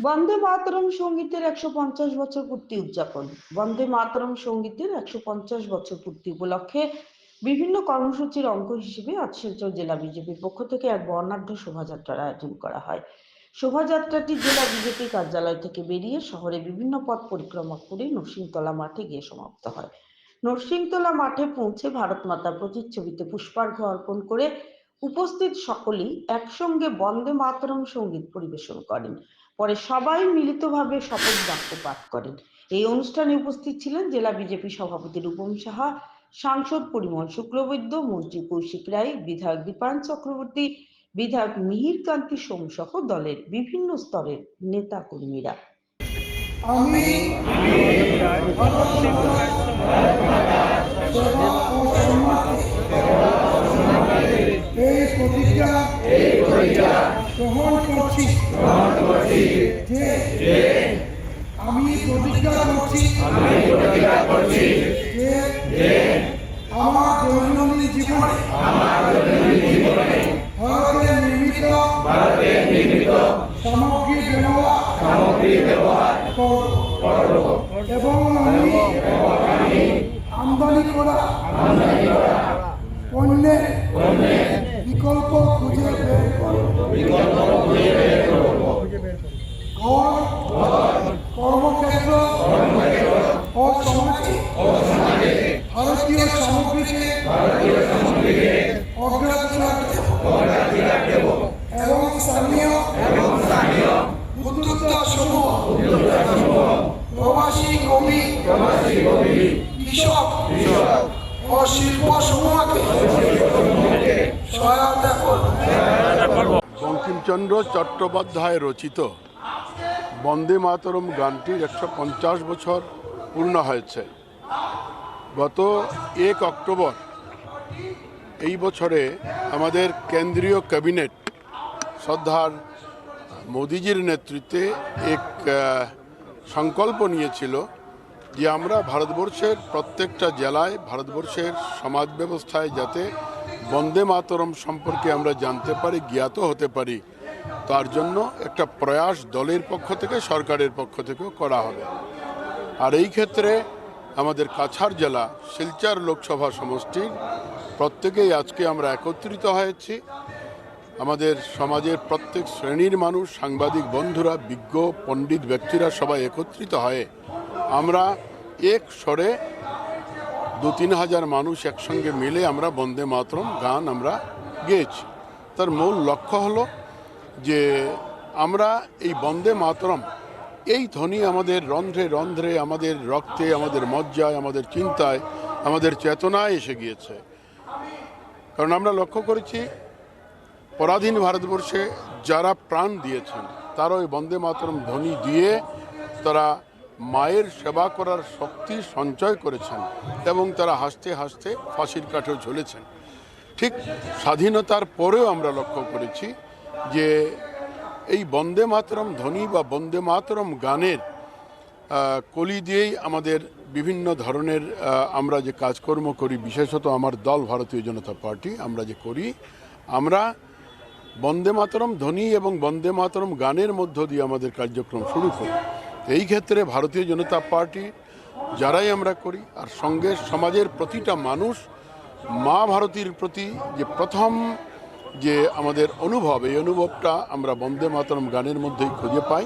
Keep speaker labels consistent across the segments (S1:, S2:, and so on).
S1: বন্দে মাতরম সঙ্গীতের একশো পঞ্চাশ বছর পূর্তি উদযাপন। বন্দে মাতরম সঙ্গীতের একশো পঞ্চাশ বছর পূর্তি উপলক্ষে বিভিন্ন কর্মসূচির অঙ্গ হিসেবে আজ জেলা বিজেপির পক্ষ থেকে এক বর্ণাঢ্য শোভাযাত্রার আয়োজন করা হয়। শোভাযাত্রাটি জেলা বিজেপি কার্যালয় থেকে বেরিয়ে শহরে বিভিন্ন পথ পরিক্রমা করে নরসিংতলা মাঠে গিয়ে সমাপ্ত হয়। নরসিংতলা মাঠে পৌঁছে ভারত মাতার প্রতিচ্ছবিতে পুষ্পার্ঘ অর্পণ করে উপস্থিত সকলেই একসঙ্গে বন্দে মাতরম সংগীত পরিবেশন করেন। পরে সবাই মিলিতভাবে শপথ বাক্য পাঠ করেন। এই অনুষ্ঠানে উপস্থিত ছিলেন জেলা বিজেপি সভাপতি রূপম সাহা, সাংসদ পরিমল শুক্লবৈদ্য, মন্ত্রী কৌশিক রায়, বিধায়ক দীপায়ন চক্রবর্তী, বিধায়ক মিহির কান্তি সোম সহ দলের বিভিন্ন স্তরের নেতা কর্মীরা
S2: আমি করছি। আমার দৈনন্দিন জীবনে ভারতের নির্মিত সামগ্রী ব্যবহার করব। এবং আমি আমদানি করা পণ্যের ভারতীয় সামগ্রীকে অগ্রাধিকার দেব এবং স্থানীয় উদ্যোক্তা সমূহ প্রবাসী কবি কৃষক ও
S3: বঙ্কিমচন্দ্র চট্টোপাধ্যায় রচিত বন্দে মাতরম গানটির একশো পঞ্চাশ বছর পূর্ণ হয়েছে। গত এক অক্টোবর এই বছরে আমাদের কেন্দ্রীয় ক্যাবিনেট শ্রদ্ধার মোদিজির নেতৃত্বে এক সংকল্প নিয়েছিল যে আমরা ভারতবর্ষের প্রত্যেকটা জেলায় ভারতবর্ষের সমাজ ব্যবস্থায় যাতে বন্দে মাতরম সম্পর্কে আমরা জানতে পারি, জ্ঞাত হতে পারি, তার জন্য একটা প্রয়াস দলের পক্ষ থেকে, সরকারের পক্ষ থেকেও করা হবে। আর এই ক্ষেত্রে আমাদের কাছাড় জেলা শিলচার লোকসভা সমষ্টির প্রত্যেকেই আজকে আমরা একত্রিত হয়েছি। আমাদের সমাজের প্রত্যেক শ্রেণির মানুষ, সাংবাদিক বন্ধুরা, বিজ্ঞ পণ্ডিত ব্যক্তিরা সবাই একত্রিত হয়ে আমরা এক স্বরে দু তিন হাজার মানুষ একসঙ্গে মিলে আমরা বন্দে মাতরম গান আমরা গেয়েছি। তার মূল লক্ষ্য হলো যে আমরা এই বন্দে মাতরম এই ধ্বনি আমাদের রন্ধ্রে রন্ধ্রে, আমাদের রক্তে, আমাদের মজ্জায়, আমাদের চিন্তায়, আমাদের চেতনায় এসে গিয়েছে। কারণ আমরা লক্ষ্য করেছি, পরাধীন ভারতবর্ষে যারা প্রাণ দিয়েছেন তারা ওই বন্দে মাতরম ধ্বনি দিয়ে তারা মায়ের সেবা করার শক্তি সঞ্চয় করেছেন এবং তারা হাসতে হাসতে ফাঁসির কাঠেও ঝুলেছেন। ঠিক স্বাধীনতার পরেও আমরা লক্ষ্য করেছি যে এই বন্দে মাতরম ধ্বনি বা বন্দে মাতরম গানের কলি দিয়েই আমাদের বিভিন্ন ধরনের আমরা যে কাজকর্ম করি, বিশেষত আমার দল, ভারতীয় জনতা পার্টি, আমরা যে করি, আমরা বন্দে মাতরম ধ্বনি এবং বন্দে মাতরম গানের মধ্য দিয়ে আমাদের কার্যক্রম শুরু করি। এই ক্ষেত্রে ভারতীয় জনতা পার্টি যারাই আমরা করি, আর সঙ্গে সমাজের প্রতিটা মানুষ মা ভারতীর প্রতি যে প্রথম যে আমাদের অনুভব, এই অনুভবটা আমরা বন্দে মাতরম গানের মধ্যেই খুঁজে পাই।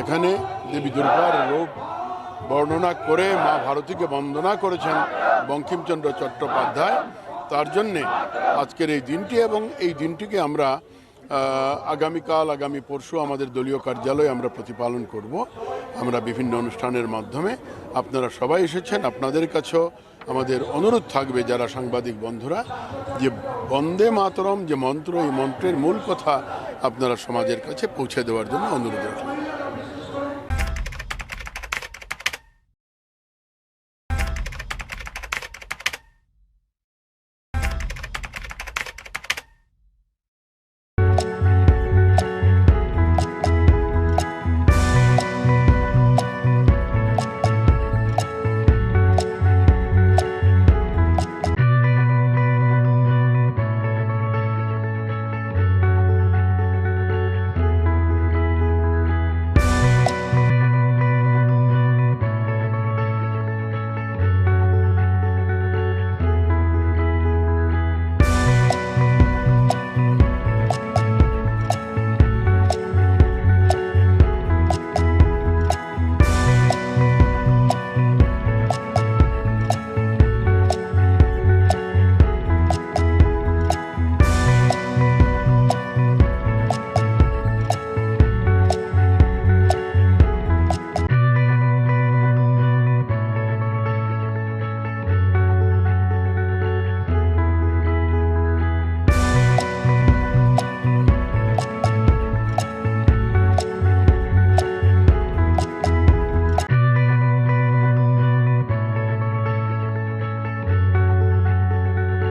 S3: এখানে দেবী দুর্গার রূপ বর্ণনা করে মা ভারতীকে বন্দনা করেছেন বঙ্কিমচন্দ্র চট্টোপাধ্যায়। তার জন্যে আজকের এই দিনটি এবং এই দিনটিকে আমরা আগামীকাল, আগামী পরশু আমাদের দলীয় কার্যালয়ে আমরা প্রতিপালন করব। আমরা বিভিন্ন অনুষ্ঠানের মাধ্যমে আপনারা সবাই এসেছেন, আপনাদের কাছেও আমাদের অনুরোধ থাকবে যারা সাংবাদিক বন্ধুরা, যে বন্দে মাতরম যে মন্ত্র, এই মন্ত্রের মূল কথা আপনারা সমাজের কাছে পৌঁছে দেওয়ার জন্য অনুরোধ রাখলাম।